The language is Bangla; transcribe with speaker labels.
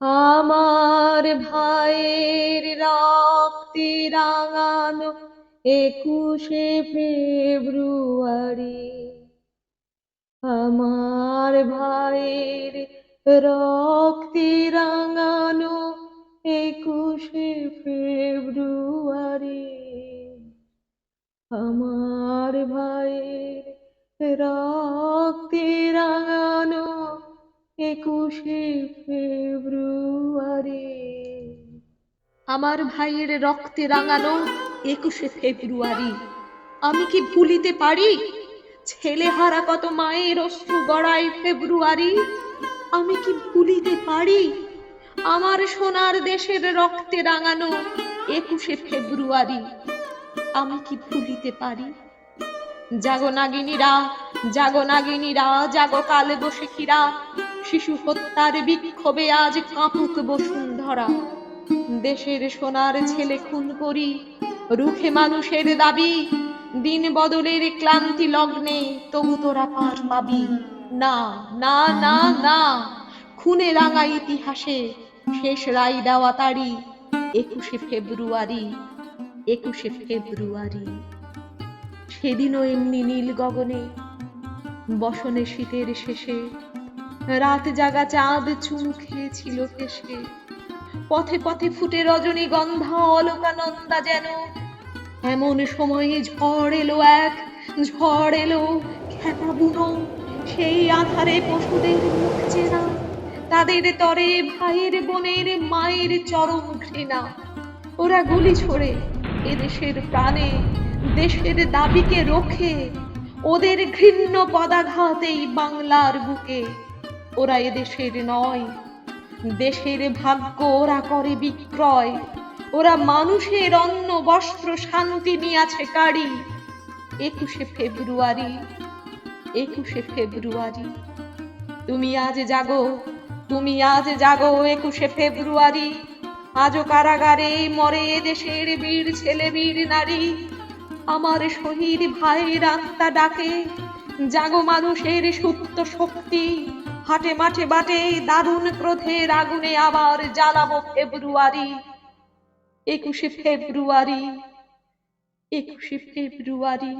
Speaker 1: আমার ভাইয়ের রক্তে রাঙানো একুশে ফেব্রুয়ারি। আমার ভাইয়ের রক্তে রাঙানো একুশে ফেব্রুয়ারি। আমার ভাইয়ের রক্তে রাঙানো একুশে ফেব্রুয়ারি। আমার ভাইয়ের রক্তে রাঙানো একুশে ফেব্রুয়ারি। আমি কি ভুলিতে পারি? ছেলে হারা কত মায়ের অশ্রু গড়াই ফেব্রুয়ারি। আমি কি ভুলিতে পারি? আমার সোনার দেশের রক্তে রাঙানো একুশে ফেব্রুয়ারি। আমি কি ভুলিতে পারি? জাগো নাগিনীরা জাগো নাগিনীরা, জাগো কালে বসে খিরা শিশু হত্যার বিক্ষোভে আজ কাঁপুক বসুন্ধরা। দেশের সোনার ছেলে খুন করি, রুখে মানুষের দাবি, দিন বদলের ক্লান্তি লগ্নে তবু তোরা পার পাবি। না না না না, খুনে রাঙা ইতিহাসে শেষ রায় দেওয়া তারি, একুশে ফেব্রুয়ারি একুশে ফেব্রুয়ারি। সেদিনও এমনি নীল গগনে বসনে শীতের শেষে। রাত জাগা চাঁদ চুমু খেয়েছিল হেসে পথে পথে ফুটে রজনী গন্ধা অলোকানন্দা যেন। এমন সময়ে ঝড় এলো এক, ঝড় এলো খেপা বুনো সেই আধারে পশুদের মুখ চেনা, তাদের তরে ভাইয়ের বোনের মায়ের চরম ঘৃণা। ওরা গুলি ছোড়ে এদেশের প্রাণে, দেশের দাবিকে রোখে ওদের ঘৃণ্য পদাঘাতেই বাংলার বুকে। ওরা এদেশের নয়, দেশের ভাগ্য ওরা করে বিক্রয়। ওরা মানুষের অন্ন, বস্ত্র, শান্তি নিয়াছে কাড়ি একুশে ফেব্রুয়ারি একুশে ফেব্রুয়ারি। তুমি আজ জাগো, তুমি আজ জাগো একুশে ফেব্রুয়ারি। আজও কারাগারে মরে দেশের বীর, ছেলে বীর, নারী। আমার শহীদ ভাইয়ের আত্মা ডাকে। জাগো মানুষের সুপ্ত শক্তি, হাটে মাঠে বাটে দারুণ ক্রোধের আগুনে আবার জ্বালাবো ফেব্রুয়ারি। একুশে ফেব্রুয়ারি একুশে ফেব্রুয়ারি।